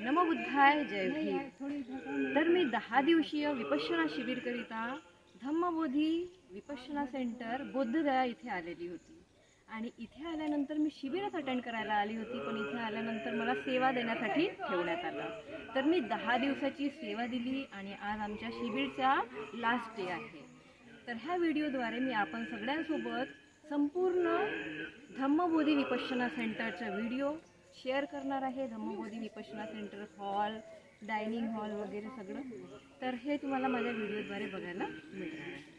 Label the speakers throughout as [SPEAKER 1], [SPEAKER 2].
[SPEAKER 1] नमबुद्धाय जय भीम. तर मी दहा दिवसीय विपश्यना शिबिरकरिता धम्मबोधी विपश्यना सेंटर बोद्धगया इथे आलेली होती. आणि इथे आल्यानंतर मी शिबिरच अटेंड करायला आली होती पण इथे आल्यानंतर मला सेवा देण्यासाठी ठेवण्यात आलं. तर मी दहा दिवसाची सेवा दिली आणि आज आमच्या शिबिरचा लास्ट डे आहे. तर ह्या व्हिडिओद्वारे मी आपण सगळ्यांसोबत संपूर्ण धम्मबोधी विपश्यना सेंटरचा व्हिडिओ शेअर करणार आहे Dhammabodhi Vipassana centre hall dining hall वगैरे सगळं. तर हे तुम्हाला माझ्या व्हिडिओद्वारे बघायला मिळणार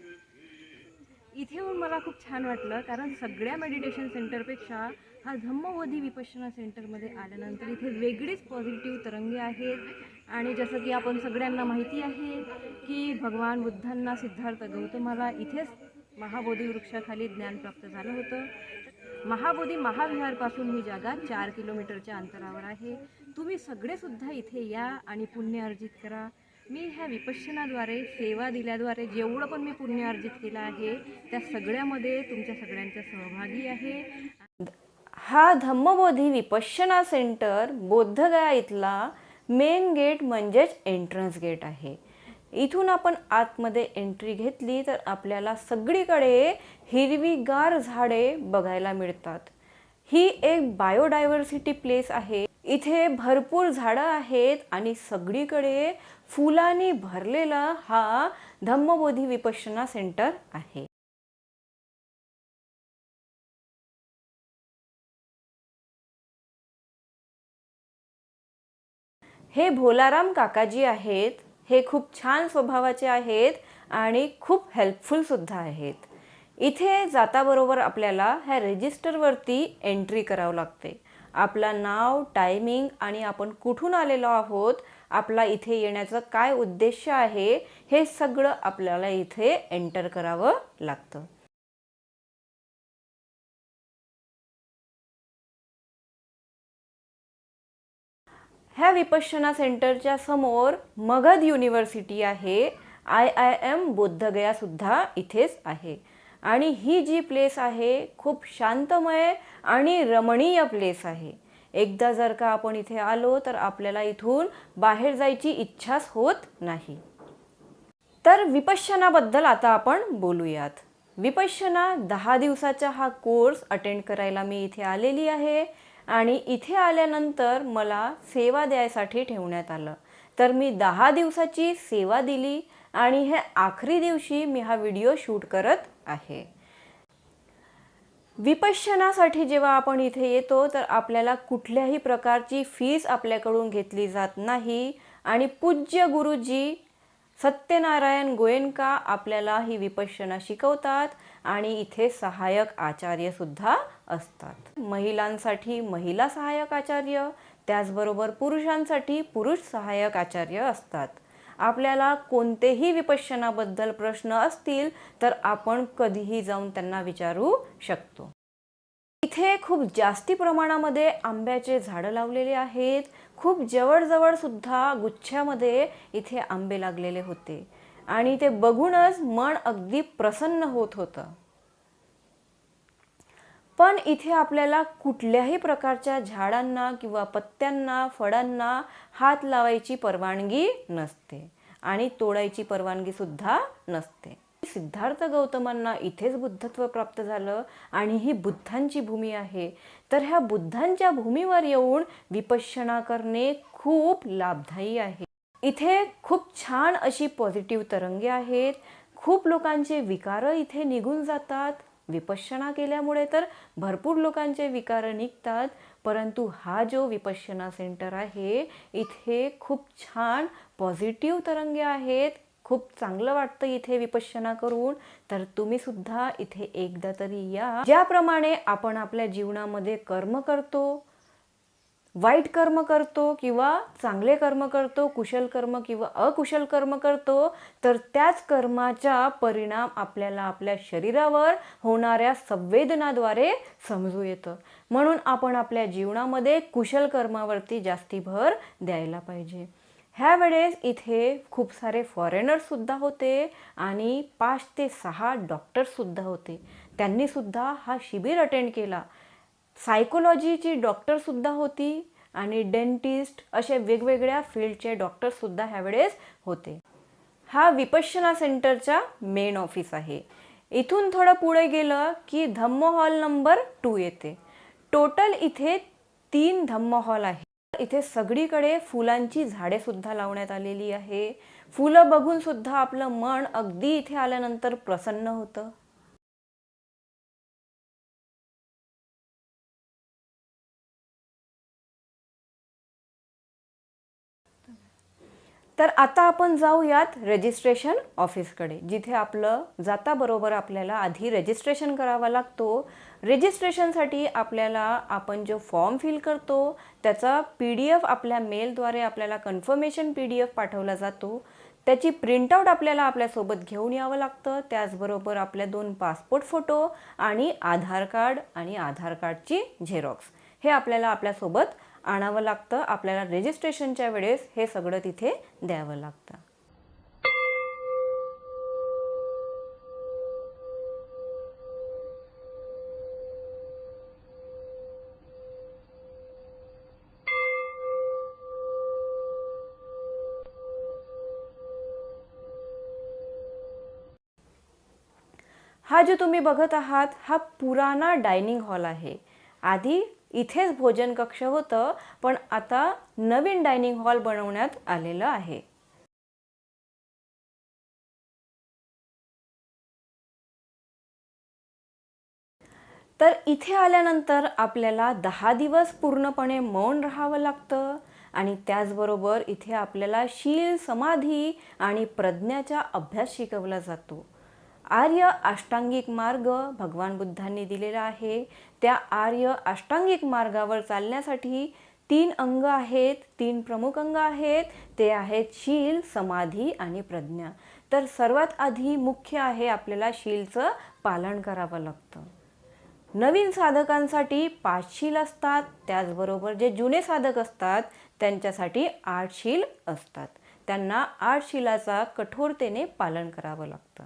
[SPEAKER 1] इथे येऊन मला खूप छान वाटलं कारण सगळ्या मेडिटेशन सेंटरपेक्षा हा धम्मबोधी विपशना सेंटरमध्ये आल्यानंतर इथे वेगळीच पॉझिटिव्ह तरंगे आहेत. आणि जसं की आपण सगळ्यांना माहिती आहे की भगवान बुद्धांना सिद्धार्थ गौतमाला इथेच महाबोधी वृक्षाखाली ज्ञान प्राप्त झालं होतं. महाबोधी महाविहारपासून ही जागा चार किलोमीटरच्या अंतरावर आहे. तुम्ही सगळेसुद्धा इथे या आणि पुण्य अर्जित करा. मी ह्या विपश्यनाद्वारे सेवा दिल्याद्वारे जेवढं पण मी पुण्य अर्जित केलं आहे त्या सगळ्यामध्ये तुमच्या सगळ्यांचा सहभागी आहे.
[SPEAKER 2] हा धम्मबोधी विपश्यना सेंटर बोद्धगया इथला मेन गेट म्हणजेच एंट्रन्स गेट आहे. इथून आपण आतमध्ये एंट्री घेतली तर आपल्याला सगळीकडे हिरवीगार झाडे बघायला मिळतात. ही एक बायोडायव्हर्सिटी प्लेस आहे. इथे भरपूर झाडं आहेत आणि सगळीकडे फुलांनी भरलेला हा धम्मबोधी विपश्यना सेंटर आहे. हे भोलाराम काकाजी आहेत. हे खूप छान स्वभावाचे आहेत आणि खूप हेल्पफुलसुद्धा आहेत. इथे जाताबरोबर आपल्याला ह्या रजिस्टरवरती एंट्री करावं लागते. आपला नाव टायमिंग आणि आपण कुठून आलेलो आहोत आपला इथे येण्याचं काय उद्देश आहे हे सगळं आपल्याला इथे एंटर करावं लागतं. ह्या विपश्यना सेंटरच्या समोर मगध युनिव्हर्सिटी आहे. आय आय एम बोद्धगयासुद्धा इथेच आहे. आणि ही जी प्लेस आहे खूप शांतमय आणि रमणीय प्लेस आहे. एकदा जर का आपण इथे आलो तर आपल्याला इथून बाहेर जायची इच्छाच होत नाही. तर विपश्यनाबद्दल आता आपण बोलूयात. विपश्यना दहा दिवसाचा हा कोर्स अटेंड करायला मी इथे आलेली आहे. आणि इथे आल्यानंतर मला सेवा द्यायसाठी ठेवण्यात आलं. तर मी दहा दिवसाची सेवा दिली आणि हे आखरी दिवशी मी हा व्हिडिओ शूट करत आहे. विपश्यनासाठी जेव्हा आपण इथे येतो तर आपल्याला कुठल्याही प्रकारची फीस आपल्याकडून घेतली जात नाही आणि पूज्य गुरुजी सत्यनारायण गोयंका आपल्याला ही विपश्यना शिकवतात. आणि इथे सहाय्यक आचार्य सुद्धा असतात. महिलांसाठी महिला सहाय्यक आचार्य त्याचबरोबर पुरुषांसाठी पुरुष सहाय्यक आचार्य असतात. आपल्याला कोणतेही विपश्यनाबद्दल प्रश्न असतील तर आपण कधीही जाऊन त्यांना विचारू शकतो. इथे खूप जास्ती प्रमाणामध्ये आंब्याचे झाडं लावलेले आहेत. खूप जवळजवळ सुद्धा गुच्छामध्ये इथे आंबे लागलेले होते. आणि ते बघूनच मन अगदी प्रसन्न होत होतं. पण इथे आपल्याला कुठल्याही प्रकारच्या झाडांना किंवा पत्त्यांना फळांना हात लावायची परवानगी नसते आणि तोडायची परवानगी सुद्धा नसते. सिद्धार्थ गौतमांना इथेच बुद्धत्व प्राप्त झालं आणि ही बुद्धांची भूमी आहे. तर ह्या बुद्धांच्या भूमीवर येऊन विपश्यना करणे खूप लाभदायी आहे. इथे खूप छान अशी पॉझिटिव्ह तरंगे आहेत. खूप लोकांचे विकार इथे निघून जातात. विपश्यना केल्यामुळे तर भरपूर लोकांचे विकार निघतात. परंतु हा जो विपश्यना सेंटर आहे इथे खूप छान पॉझिटिव्ह तरंगे आहेत. खूप चांगलं वाटतं इथे विपश्यना करून. तर तुम्ही सुद्धा इथे एकदा तरी या. ज्याप्रमाणे आपण आपल्या जीवनामध्ये कर्म करतो वाईट कर्म करतो किंवा चांगले कर्म करतो कुशल कर्म किंवा अकुशल कर्म करतो तर त्याच कर्माचा परिणाम आपल्याला आपल्या शरीरावर होणाऱ्या संवेदनाद्वारे समजू येतं. म्हणून आपण आपल्या जीवनामध्ये कुशल कर्मावरती जास्ती भर द्यायला पाहिजे. ह्या वेळेस इथे खूप सारे फॉरेनर्ससुद्धा होते आणि पाच ते सहा डॉक्टर्ससुद्धा होते. त्यांनीसुद्धा हा शिबिर अटेंड केला. सायकोलॉजीची डॉक्टरसुद्धा होती आणि डेंटिस्ट असे वेगवेगळ्या फील्डचे डॉक्टरसुद्धा ह्यावेळेस होते. हा विपश्यना सेंटरचा मेन ऑफिस आहे. इथून थोडं पुढे गेलं की धम्म हॉल नंबर टू येते. टोटल इथे तीन धम्म हॉल आहे इथे सगळीकडे फुलांची झाडे सुद्धा लावण्यात आलेली आहे. फुलं बघून सुद्धा आपलं मन अगदी इथे आल्यानंतर प्रसन्न होतं. तर आता आपण जाऊयात रजिस्ट्रेशन ऑफिसकडे जिथे आपलं जाता बरोबर आपल्याला आधी रजिस्ट्रेशन करावा लागतो. रजिस्ट्रेशनसाठी आपल्याला आपण जो फॉर्म फिल करतो त्याचा पी डी एफ आपल्या मेलद्वारे आपल्याला कन्फर्मेशन पी डी एफ पाठवला जातो. त्याची प्रिंटआउट आपल्याला आपल्यासोबत घेऊन यावं लागतं. त्याचबरोबर आपल्या दोन पासपोर्ट फोटो आणि आधार कार्ड आणि आधार कार्डची झेरॉक्स हे आपल्याला आपल्यासोबत आणावं लागतं. आपल्याला रजिस्ट्रेशनच्या वेळेस हे सगळं तिथे द्यावं लागतं. हा जो तुम्ही बघत आहात हा पुराणा डायनिंग हॉल आहे. आधी इथेच भोजन कक्ष होतं पण आता नवीन डायनिंग हॉल बनवण्यात आलेलं आहे. तर इथे आल्यानंतर आपल्याला दहा दिवस पूर्णपणे मौन राहावं लागतं आणि त्याचबरोबर इथे आपल्याला शील समाधी आणि प्रज्ञाचा अभ्यास शिकवला जातो. आर्य अष्टांगिक मार्ग भगवान बुद्धांनी दिलेला आहे. त्या आर्य अष्टांगिक मार्गावर चालण्यासाठी तीन अंग आहेत तीन प्रमुख अंग आहेत. ते आहेत शील समाधी आणि प्रज्ञा. तर सर्वात आधी मुख्य आहे आपल्याला शीलचं पालन करावं लागतं. नवीन साधकांसाठी पाच शील असतात. त्याचबरोबर जे जुने साधक असतात त्यांच्यासाठी आठ शील असतात. त्यांना आठ शिलाचा कठोरतेने पालन करावं लागतं.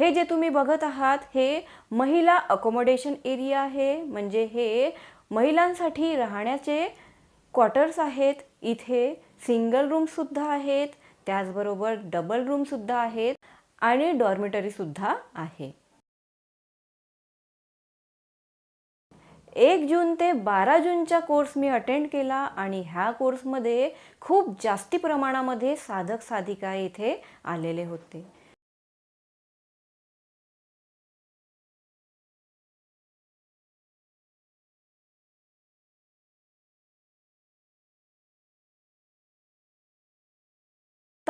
[SPEAKER 2] हे जे तुम्ही बघत आहात हे महिला अकोमोडेशन एरिया आहे. म्हणजे हे महिलांसाठी राहण्याचे क्वार्टर्स आहेत. इथे सिंगल रूमसुद्धा आहेत. त्याचबरोबर डबल रूमसुद्धा आहेत. आणि डॉर्मिटरीसुद्धा आहे. एक जून ते बारा जूनचा कोर्स मी अटेंड केला आणि ह्या कोर्समध्ये खूप जास्ती प्रमाणामध्ये साधक साधिका इथे आलेले होते.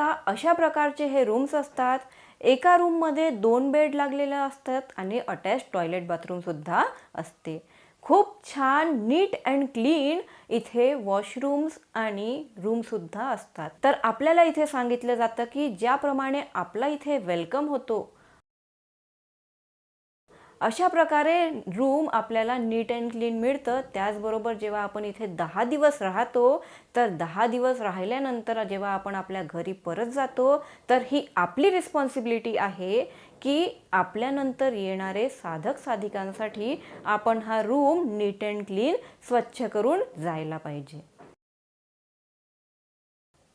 [SPEAKER 2] आता अशा प्रकारचे हे रूम्स असतात. एका रूममध्ये दोन बेड लागलेले असतात आणि अटॅच टॉयलेट बाथरूमसुद्धा असते. खूप छान नीट अँड क्लीन इथे वॉशरूम्स आणि रूमसुद्धा असतात. तर आपल्याला इथे सांगितलं जातं की ज्याप्रमाणे आपला इथे वेलकम होतो अशा प्रकारे रूम आपल्याला नीट अँड क्लीन मिळतं. त्याचबरोबर जेव्हा आपण इथे दहा दिवस राहतो तर दहा दिवस राहिल्यानंतर जेव्हा आपण आपल्या घरी परत जातो तर ही आपली रिस्पॉन्सिबिलिटी आहे की आपल्यानंतर येणारे साधक साधिकांसाठी आपण हा रूम नीट अँड क्लीन स्वच्छ करून जायला पाहिजे.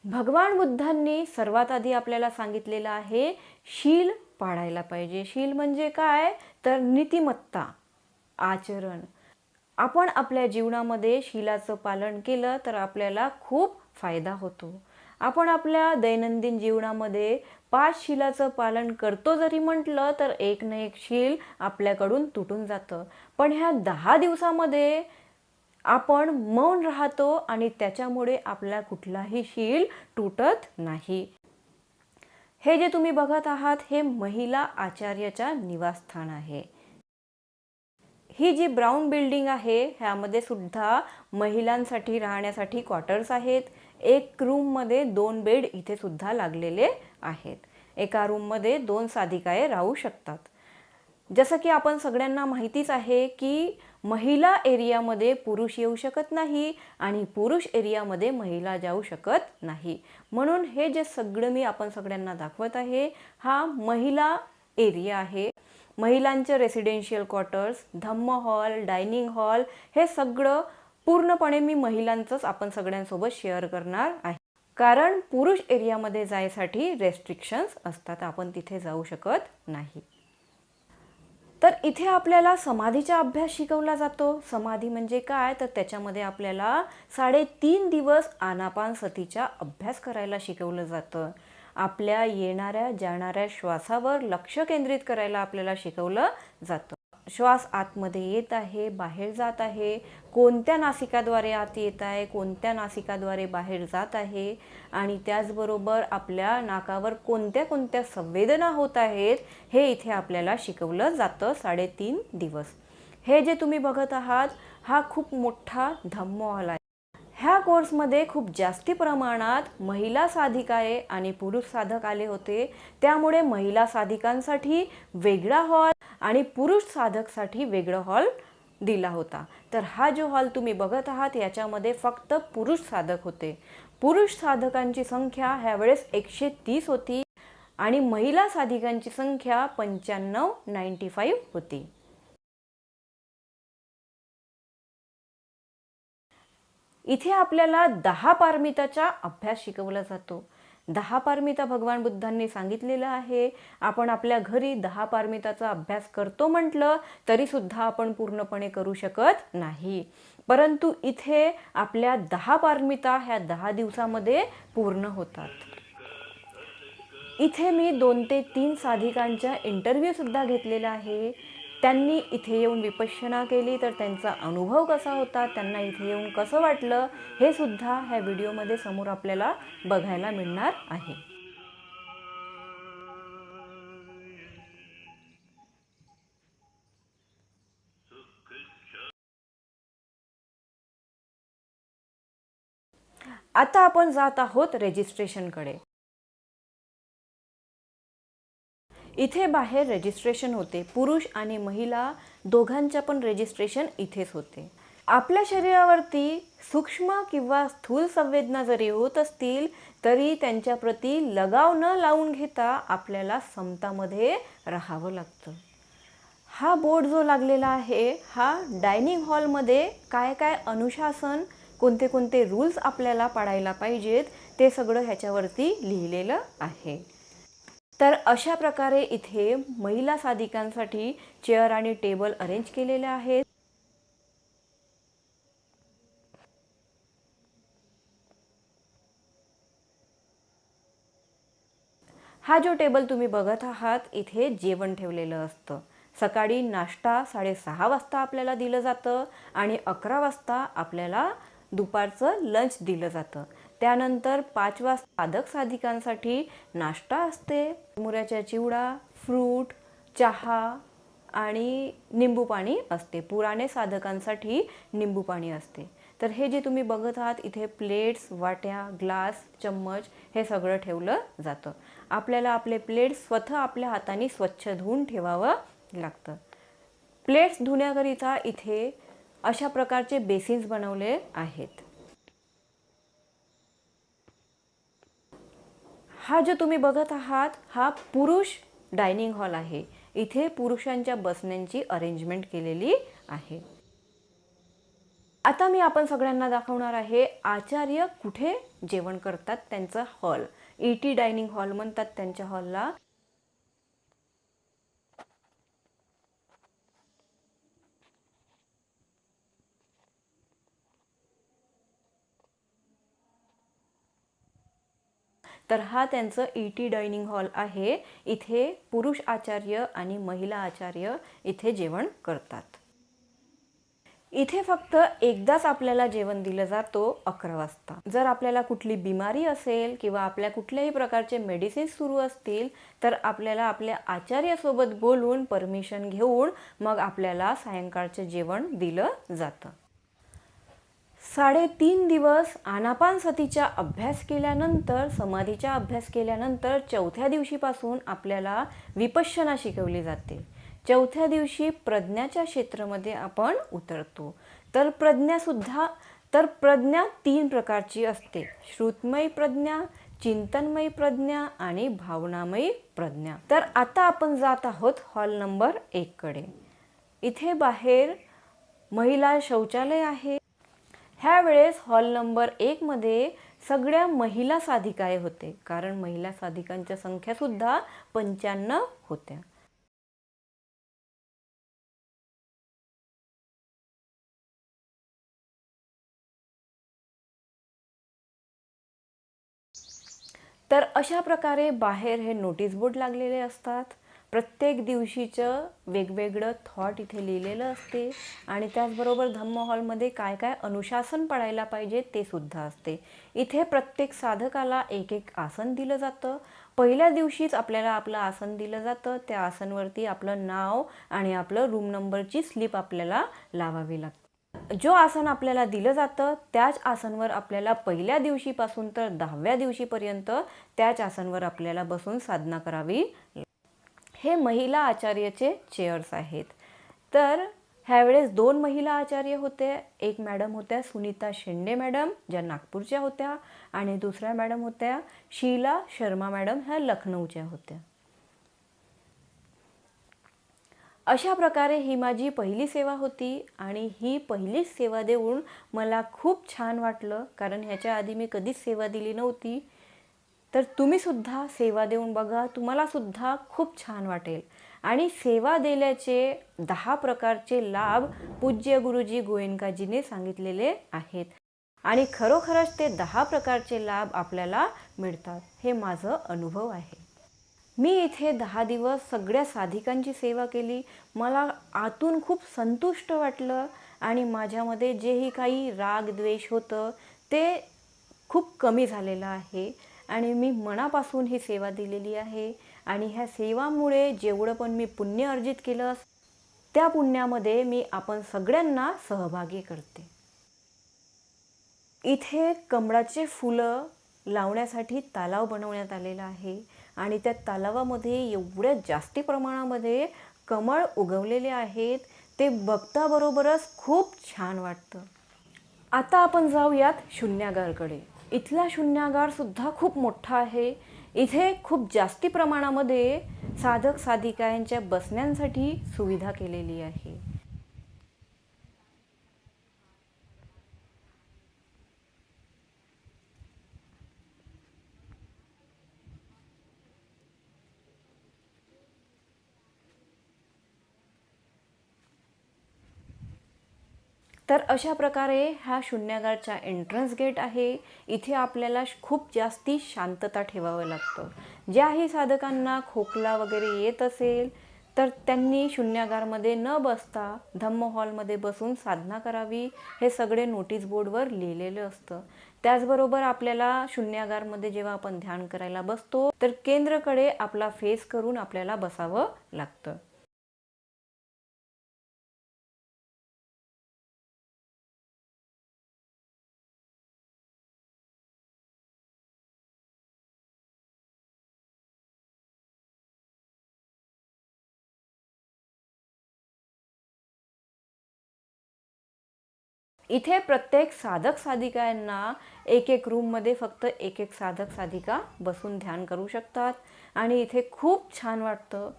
[SPEAKER 2] भगवान बुद्धांनी सर्वात आधी आपल्याला सांगितलेलं आहे शील पाळायला पाहिजे. शील म्हणजे काय? तर नीतिमत्ता आचरण. आपण आपल्या जीवनामध्ये शिलाचं पालन केलं तर आपल्याला खूप फायदा होतो. आपण आपल्या दैनंदिन जीवनामध्ये पाच शिलाचं पालन करतो जरी म्हटलं तर एक ना एक शील आपल्याकडून तुटून जातं. पण ह्या दहा दिवसामध्ये आपण मौन राहतो आणि त्याच्यामुळे आपला कुठलाही शील तुटत नाही. हे जे तुम्ही बघत आहात हे महिला आचार्याच्या निवासस्थान आहे. ही जी ब्राऊन बिल्डिंग आहे ह्यामध्ये सुद्धा महिलांसाठी राहण्यासाठी क्वार्टर्स आहेत. एक रूममध्ये दोन बेड इथे सुद्धा लागलेले आहेत. एका रूममध्ये दोन साधिकाये राहू शकतात. जसं की आपण सगळ्यांना माहितीच आहे की महिला एरियामध्ये पुरुष येऊ शकत नाही आणि पुरुष एरियामध्ये महिला जाऊ शकत नाही. म्हणून हे जे सगळं मी आपण सगळ्यांना दाखवत आहे हा महिला एरिया आहे. महिलांचे residential quarters Dhamma hall dining hall हे सगळं पूर्णपणे मी महिलांचंच आपण सगळ्यांसोबत शेअर करणार आहे. कारण पुरुष एरियामध्ये जायसाठी रेस्ट्रिक्शन्स असतात आपण तिथे जाऊ शकत नाही. तर इथे आपल्याला समाधीचा अभ्यास शिकवला जातो. समाधी म्हणजे काय? तर त्याच्यामध्ये आपल्याला साडेतीन दिवस आनापान सतीचा अभ्यास करायला शिकवलं जातं. आपल्या येणाऱ्या जाणाऱ्या श्वासावर लक्ष केंद्रित करायला आपल्याला शिकवलं जातं. श्वास आतमध्ये येत आहे बाहेर जात आहे. कोणत्या नासिकाद्वारे आत येत आहे कोणत्या नासिकाद्वारे बाहेर जात आहे? आणि त्याचबरोबर आपल्या नाकावर कोणत्या कोणत्या संवेदना होत आहेत हे इथे आपल्याला शिकवलं जातं साडेतीन दिवस. हे जे तुम्ही बघत आहात हा खूप मोठा धम्म हॉल आहे. ह्या कोर्समध्ये खूप जास्ती प्रमाणात महिला साधिकाए आणि पुरुष साधक आले होते. त्यामुळे महिला साधिकांसाठी वेगळा हॉल आणि पुरुष साधकसाठी वेगळं हॉल दिला होता. तर हा जो हॉल तुम्ही बघत आहात याच्यामध्ये फक्त पुरुष साधक होते. पुरुष साधकांची संख्या ह्यावेळेस एकशे तीस होती आणि महिला साधिकांची संख्या पंच्याण्णव नाईंटी फाईव्ह होती. इथे आपल्याला दहा पारमिताचा अभ्यास शिकवला जातो. दहा पारमिता भगवान बुद्धांनी सांगितलेलं आहे. आपण आपल्या घरी दहा पारमिताचा अभ्यास करतो म्हटलं तरी सुद्धा आपण पूर्णपणे करू शकत नाही. परंतु इथे आपल्या दहा पारमिता ह्या दहा दिवसामध्ये पूर्ण होतात. इथे मी दोन ते तीन साधिकांच्या इंटरव्ह्यूसुद्धा घेतलेला आहे. त्यांनी इथे येऊन विपश्यना केली तर त्यांचा अनुभव कसा होता त्यांना इथे येऊन कसं वाटलं हे सुद्धा ह्या व्हिडिओमध्ये समोर आपल्याला बघायला मिळणार आहे. आता आपण जात आहोत रेजिस्ट्रेशनकडे इथे बाहेर रजिस्ट्रेशन होते. पुरुष आणि महिला दोघांच्या पण रजिस्ट्रेशन इथेच होते. आपल्या शरीरावरती सूक्ष्म किंवा स्थूल संवेदना जरी होत असतील तरी त्यांच्याप्रती लगाव न लावून घेता आपल्याला समतामध्ये राहावं लागतं. हा बोर्ड जो लागलेला आहे हा डायनिंग हॉलमध्ये काय काय अनुशासन कोणते कोणते रूल्स आपल्याला पाळायला पाहिजेत ते सगळं ह्याच्यावरती लिहिलेलं आहे. तर अशा प्रकारे इथे महिला साधिकांसाठी चेअर आणि टेबल अरेंज केलेले आहेत. हा जो टेबल तुम्ही बघत आहात इथे जेवण ठेवलेलं असतं. सकाळी नाश्ता साडेसहा वाजता आपल्याला दिलं जातं आणि अकरा वाजता आपल्याला दुपारचं लंच दिलं जातं. त्यानंतर पाचवा साधक साधिकांसाठी नाश्ता असते. मुऱ्याच्या चिवडा फ्रूट चहा आणि निंबू पाणी असते. पुराणे साधकांसाठी निंबू पाणी असते. तर हे जे तुम्ही बघत आहात इथे प्लेट्स वाट्या ग्लास चम्मच हे सगळं ठेवलं जातं. आपल्याला आपले प्लेट्स स्वतः आपल्या हाताने स्वच्छ धुवून ठेवावं लागतं. प्लेट्स धुण्याकरिता इथे अशा प्रकारचे बेसिन्स बनवले आहेत. हा जो तुम्ही बघत आहात हा पुरुष डायनिंग हॉल आहे. इथे पुरुषांच्या बसण्यांची अरेंजमेंट केलेली आहे. आता मी आपण सगळ्यांना दाखवणार आहे आचार्य कुठे जेवण करतात त्यांचा hall. E T dining hall म्हणतात त्यांच्या हॉलला. तर हा त्यांचं ई टी डायनिंग हॉल आहे. इथे पुरुष आचार्य आणि महिला आचार्य इथे जेवण करतात. इथे फक्त एकदाच आपल्याला जेवण दिलं जातो अकरा वाजता. जर आपल्याला कुठली बिमारी असेल किंवा आपल्या कुठल्याही प्रकारचे मेडिसिन्स सुरू असतील तर आपल्याला आपल्या आचार्यासोबत बोलून परमिशन घेऊन मग आपल्याला सायंकाळचं जेवण दिलं जातं. साडेतीन दिवस आनापान सतीचा अभ्यास केल्यानंतर समाधीचा अभ्यास केल्यानंतर चौथ्या दिवशीपासून आपल्याला विपश्यना शिकवली जाते. चौथ्या दिवशी प्रज्ञाच्या क्षेत्रामध्ये आपण उतरतो. तर प्रज्ञासुद्धा तर प्रज्ञा तीन प्रकारची असते. श्रुतमयी प्रज्ञा चिंतनमयी प्रज्ञा आणि भावनामयी प्रज्ञा. तर आता आपण जात आहोत हॉल नंबर एककडे इथे बाहेर महिला शौचालय आहे. ह्यावेळेस हॉल नंबर एकमध्ये सगळ्या महिला साधिकाय होते. कारण महिला साधिकांच्या संख्यासुद्धा पंच्याण्णव होत्या. तर अशा प्रकारे बाहेर हे नोटीस बोर्ड लागलेले असतात. प्रत्येक दिवशीचं वेगवेगळं थॉट इथे लिहिलेलं असते आणि त्याचबरोबर धम्म हॉलमध्ये काय काय अनुशासन पडायला पाहिजे ते सुद्धा असते. इथे प्रत्येक साधकाला एक एक आसन दिलं जातं. पहिल्या दिवशीच आपल्याला आपलं आसन दिलं जातं. त्या आसनवरती आपलं नाव आणि आपलं रूम नंबरची स्लिप आपल्याला लावावी लागते. जो आसन आपल्याला दिलं जातं त्याच आसनवर आपल्याला पहिल्या दिवशीपासून तर दहाव्या दिवशीपर्यंत त्याच आसनवर आपल्याला बसून साधना करावी हे महिला आचार्याचे चेअर्स आहेत. तर ह्यावेळेस दोन महिला आचार्य होते. एक मॅडम होत्या सुनीता शेंडे मॅडम ज्या नागपूरच्या होत्या आणि दुसऱ्या मॅडम होत्या शीला शर्मा मॅडम ह्या लखनौच्या होत्या. अशा प्रकारे ही माझी पहिली सेवा होती आणि ही पहिलीच सेवा देऊन मला खूप छान वाटलं कारण ह्याच्या आधी मी कधीच सेवा दिली नव्हती. तर तुम्ही सुद्धा सेवा देऊन बघा. तुम्हाला सुद्धा खूप छान वाटेल. आणि सेवा दिल्याचे दहा प्रकारचे लाभ पूज्य गुरुजी गोयंकाजीने सांगितलेले आहेत. आणि खरोखरच ते दहा प्रकारचे लाभ आपल्याला मिळतात. हे माझं अनुभव आहे. मी इथे दहा दिवस सगळ्या साधिकांची सेवा केली. मला आतून खूप संतुष्ट वाटलं आणि माझ्यामध्ये जेही काही राग द्वेष होतं ते खूप कमी झालेलं आहे. आणि मी मनापासून ही सेवा दिलेली आहे. आणि ह्या सेवामुळे जेवढं पण मी पुण्य अर्जित केलं त्या पुण्यामध्ये मी आपण सगळ्यांना सहभागी करते. इथे कमळाचे फुलं लावण्यासाठी तलाव बनवण्यात आलेला आहे. आणि त्या तलावामध्ये एवढ्या जास्ती प्रमाणामध्ये कमळ उगवलेले आहेत. ते बघताबरोबरच खूप छान वाटतं. आता आपण जाऊयात शून्यागारकडे. इथला शून्यागार सुद्धा खूप मोठा आहे. इथे खूप जास्ती प्रमाणामध्ये साधक साधिका यांच्या बसण्यांसाठी सुविधा केलेली आहे. तर अशा प्रकारे हा शून्यागारचा एंट्रन्स गेट आहे. इथे आपल्याला खूप जास्ती शांतता ठेवावं लागतं. ज्याही साधकांना खोकला वगैरे येत असेल तर त्यांनी शून्यागारमध्ये न बसता धम्म हॉलमध्ये बसून साधना करावी हे सगळे नोटीस बोर्डवर लिहिलेलं असतं. त्याचबरोबर आपल्याला शून्यागारमध्ये जेव्हा आपण ध्यान करायला बसतो तर केंद्रकडे आपला फेस करून आपल्याला बसावं लागतं. इथे प्रत्येक साधक साधिकांना एक एक रूममध्ये फक्त एक एक साधक साधिका बसून ध्यान करू शकतात. आणि इथे खूप छान वाटतं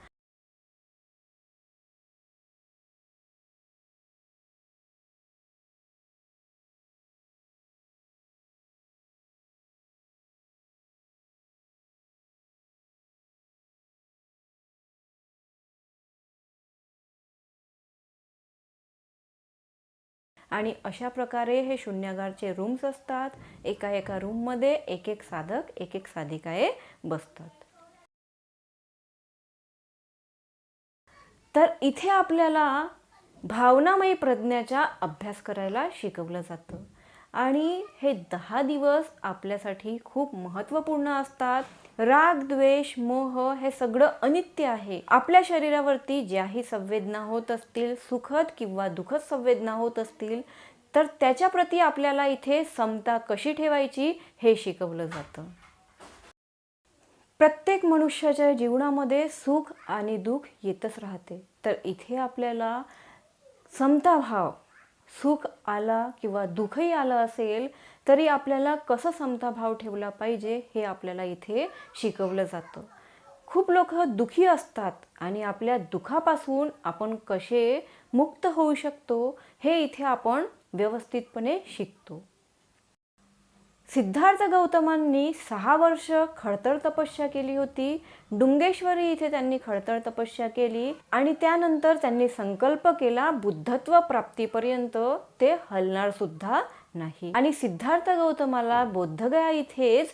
[SPEAKER 2] आणि अशा प्रकारे हे शून्यागारचे रूम्स असतात. एका एका रूममध्ये एक एक साधक एक एक साधिकाए बसतात. तर इथे आपल्याला भावनामयी प्रज्ञाचा अभ्यास करायला शिकवलं जातं. आणि हे दहा दिवस आपल्यासाठी खूप महत्त्वपूर्ण असतात. राग द्वेष मोह हे सगळं अनित्य आहे. आपल्या शरीरावरती ज्याही संवेदना होत असतील सुखद किंवा दुःखद संवेदना होत असतील तर त्याच्याप्रती आपल्याला इथे समता कशी ठेवायची हे शिकवलं जातं. प्रत्येक मनुष्याच्या जीवनामध्ये सुख आणि दुःख येतच राहते. तर इथे आपल्याला समताभाव सुख आला किंवा दुःखही आलं असेल तरी आपल्याला कसं समताभाव ठेवला पाहिजे हे आपल्याला इथे शिकवलं जातं. खूप लोक दुःखी असतात आणि आपल्या दुःखापासून आपण कसे मुक्त होऊ शकतो हे इथे आपण व्यवस्थितपणे शिकतो. सिद्धार्थ गौतमांनी सहा वर्ष खडतर तपस्या केली होती. डुंगेश्वरी इथे त्यांनी खडतर तपस्या केली आणि त्यानंतर त्यांनी संकल्प केला बुद्धत्व प्राप्तीपर्यंत ते हलणार सुद्धा नाही. आणि सिद्धार्थ गौतमाला बोद्धगया इथेच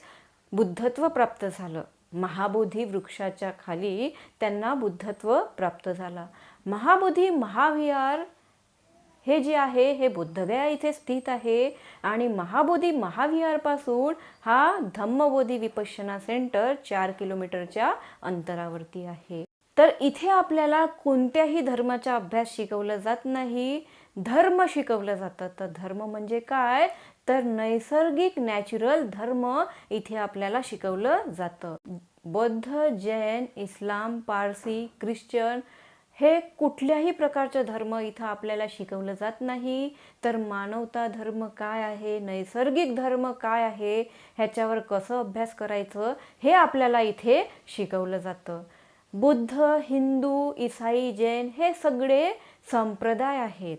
[SPEAKER 2] बुद्धत्व प्राप्त झालं. महाबोधी वृक्षाच्या खाली त्यांना बुद्धत्व प्राप्त झाला. महाबोधी महाविहार हे जे आहे हे बुद्धगया इथे स्थित आहे. आणि महाबोधी महाविहारपासून हा धम्मबोधी विपश्यना सेंटर चार किलोमीटरच्या अंतरावरती आहे. तर इथे आपल्याला कोणत्याही धर्माचा अभ्यास शिकवला जात नाही. धर्म शिकवलं जातं. तर धर्म म्हणजे काय? तर नैसर्गिक नॅचरल धर्म इथे आपल्याला शिकवलं जातं. बौद्ध जैन इस्लाम पारसी ख्रिश्चन हे कुठल्याही प्रकारचं धर्म इथं आपल्याला शिकवलं जात नाही. तर मानवता धर्म काय आहे? नैसर्गिक धर्म काय आहे? ह्याच्यावर कसं अभ्यास करायचं? हे आपल्याला इथे शिकवलं जातं. बुद्ध हिंदू इसाई जैन हे सगळे संप्रदाय आहेत.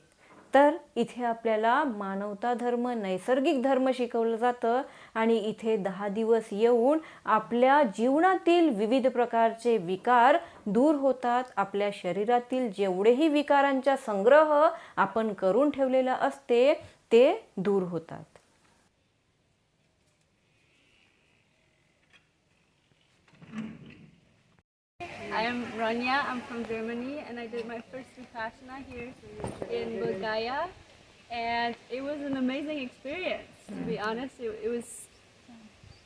[SPEAKER 2] तर इथे आपल्याला मानवता धर्म नैसर्गिक धर्म शिकवलं जातं आणि इथे दहा दिवस येऊन आपल्या जीवनातील विविध प्रकारचे विकार दूर होतात. आपल्या शरीरातील जेवढेही विकारांचा संग्रह आपण करून ठेवलेला असते ते दूर होतात.
[SPEAKER 3] I am Rania. I'm from Germany, and I did my first Vipassana here in Bulgaria, and it was an amazing experience. To be honest, it, it was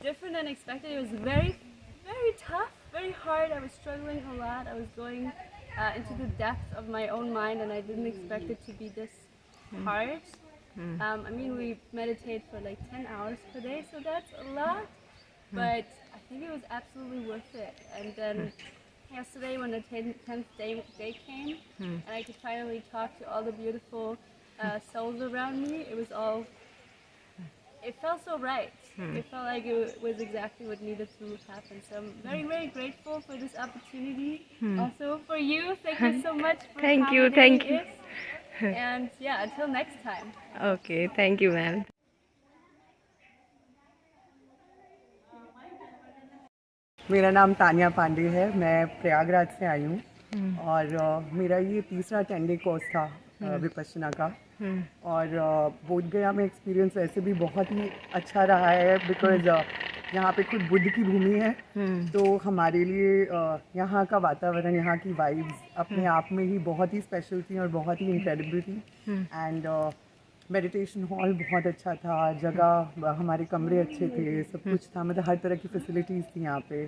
[SPEAKER 3] different than expected. It was very, very tough, very hard. I was struggling a lot. I was going uh, into the depths of my own mind, and I didn't expect it to be this hard. Um, I mean, we meditate for like 10 hours per day, so that's a lot. But I think it was absolutely worth it. And then yesterday when the 10th day, day came hmm. and I could finally talk to all the beautiful uh, souls around me. It was all, it felt so right. Hmm. It felt like it was exactly what needed to happen. So I'm very, very grateful for this opportunity. Hmm. Also for you, thank you so much
[SPEAKER 2] Thank you, thank you.
[SPEAKER 3] and yeah, until next time.
[SPEAKER 2] Okay, thank you man.
[SPEAKER 4] मेरा नाम तानिया पांडे है मैं प्रयागराज से आई हूँ। और अ, मेरा ये तीसरा ten day course था अ, विपश्यना का। और अ, बोध गया में एक्सपीरियंस वैसे भी बहुत ही अच्छा रहा है बिकॉज़ यहाँ पे खुद बुद्ध की भूमि है। तो हमारे लिए यहाँ का वातावरण यहाँ की वाइब्स अपने आप में ही बहुत ही स्पेशल थी और बहुत ही इनक्रेडिबल थी। एंड मेडिटेशन हॉल बहुत अच्छा था जगह हमारे कमरे अच्छे थे सब कुछ था मतलब हर तरह की फैसिलिटीज़ थी यहाँ पे।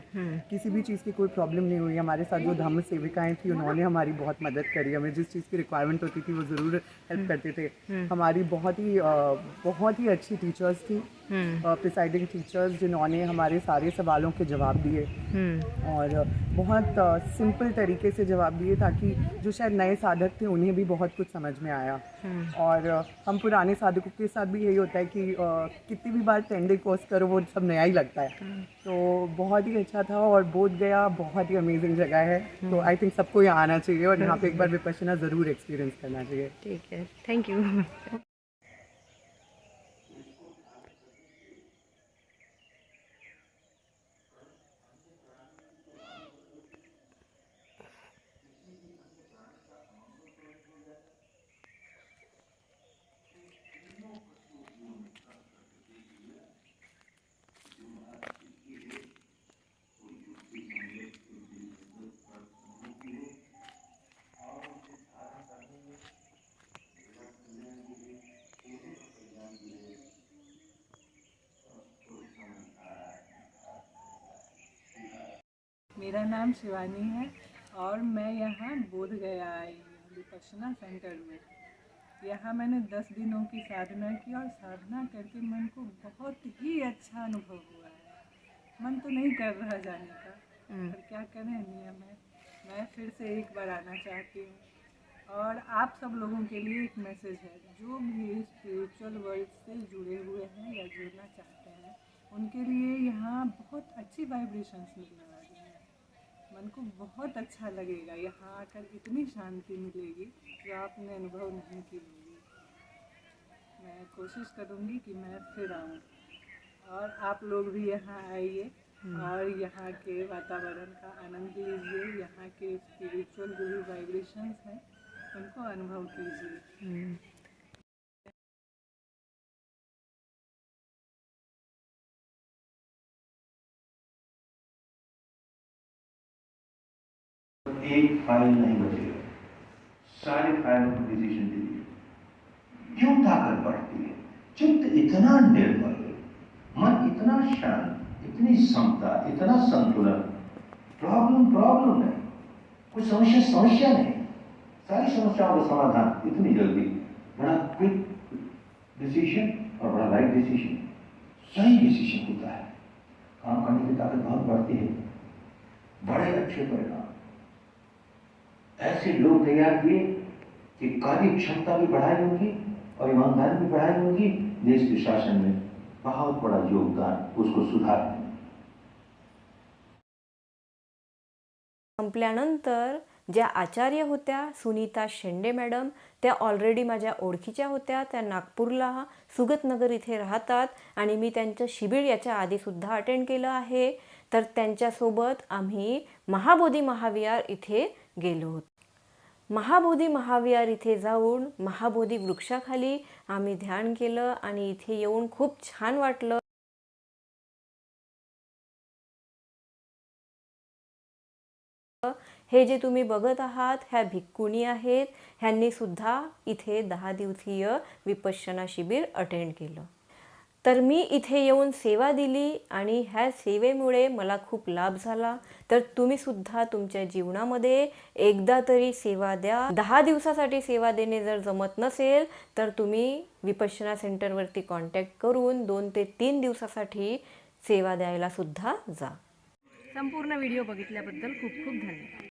[SPEAKER 4] किसी भी चीज़ की कोई प्रॉब्लम नहीं हुई हमारे साथ जो धर्म सेविकाएँ थी उन्होंने हमारी बहुत मदद करी हमें जिस चीज़ की रिक्वायरमेंट होती थी वो ज़रूर हेल्प करते थे। हमारी बहुत ही बहुत ही अच्छी टीचर्स थी। प्रिसाइडिंग टीचर्स जिन्होंने हमारे सारे सवालों के जवाब दिए। और बहुत सिंपल तरीके से जवाब दिए ताकि जो शायद नए साधक थे उन्हें भी बहुत कुछ समझ में आया। और हम पुराने साधकों के साथ भी यही होता है कि कितनी भी बार टेन डे कोर्स करो वो सब नया ही लगता है। तो बहुत ही अच्छा था और बोध गया बहुत ही अमेजिंग जगह है। तो आई थिंक सबको यहाँ आना चाहिए और यहाँ पे एक बार विपश्यना ज़रूर एक्सपीरियंस करना चाहिए।
[SPEAKER 2] ठीक है। थैंक थँक्यू
[SPEAKER 5] मेरा नाम शिवानी है और मैं यहाँ बोध गया आई हूँ विपश्यना सेंटर में। यहाँ मैंने दस दिनों की साधना की और साधना करके मन को बहुत ही अच्छा अनुभव हुआ। है मन तो नहीं कर रहा जाने का पर क्या करें नियम है। मैं फिर से एक बार आना चाहती हूँ और आप सब लोगों के लिए एक मैसेज है। जो भी स्पिरिचुअल वर्ल्ड से जुड़े हुए हैं या जुड़ना चाहते हैं उनके लिए यहाँ बहुत अच्छी वाइब्रेशंस मिलने वाली हैं। मन को बहुत अच्छा लगेगा। यहाँ आकर इतनी शांति मिलेगी जो आपने अनुभव नहीं की होगी मैं कोशिश करूँगी कि मैं फिर आऊँ। और आप लोग भी यहाँ आइए और यहाँ के वातावरण का आनंद लीजिए। यहाँ के स्पिरिचुअल जो भी वाइब्रेशंस हैं उनको अनुभव कीजिए।
[SPEAKER 6] एक फ़ाइल नहीं बचेगा सारे फ़ाइल को डिसीज़न दे दिए क्यों ताकत बढ़ती है? चित्त इतना निर्मल मन इतना शांत, इतनी समता, इतना संतुलन। प्रॉब्लम प्रॉब्लम नहीं कोई समस्या समस्या नहीं। सारी समस्याओं का समाधान इतनी जल्दी। बड़ा क्विक डिसीज़न और बड़ा राइट डिसीज़न सही डिसीज़न होता है। काम करने की ताकत बहुत बढ़ती है। बड़े अच्छे परिणाम। ऐसे लोग तैयार किए कि कार्य क्षमता भी बढ़ाई होगी और ईमानदारी भी बढ़ाई होगी। देश के शासन में बहुत बड़ा योगदान उसको सुधार
[SPEAKER 2] संपल्यानंतर ज्या आचार्य होत्या सुनीता शेंडे मॅडम त्या ऑलरेडी माझ्या ओळखीच्या होत्या त्या नागपूरला सुगतनगर इथे राहतात आणि मी त्यांचं शिबिर याच्या आधीसुद्धा अटेंड केलं आहे. तर त्यांच्यासोबत आम्ही महाबोधी महाविहार इथे गेलो होतो. महाबोधी महाविहार इथे जाऊन महाबोधी वृक्षाखाली आम्ही ध्यान केलं आणि इथे येऊन खूप छान वाटलं. हे जे तुम्ही बघत आहात ह्या भिक्कुणी आहेत ह्यांनी सुद्धा इथे दहा दिवसीय विपश्यना शिबिर अटेंड केलं. तर मी इथे येऊन सेवा दिली आणि ह्या सेवेमुळे मला खूप लाभ झाला. तर तुम्ही सुद्धा तुमच्या जीवनामध्ये एकदा तरी सेवा द्या. दहा दिवसासाठी सेवा देणे जर जमत नसेल तर तुम्ही विपश्चना सेंटरवरती कॉन्टॅक्ट करून दोन ते तीन दिवसासाठी सेवा द्यायला सुद्धा जा.
[SPEAKER 1] संपूर्ण व्हिडिओ बघितल्याबद्दल खूप खूप धन्यवाद.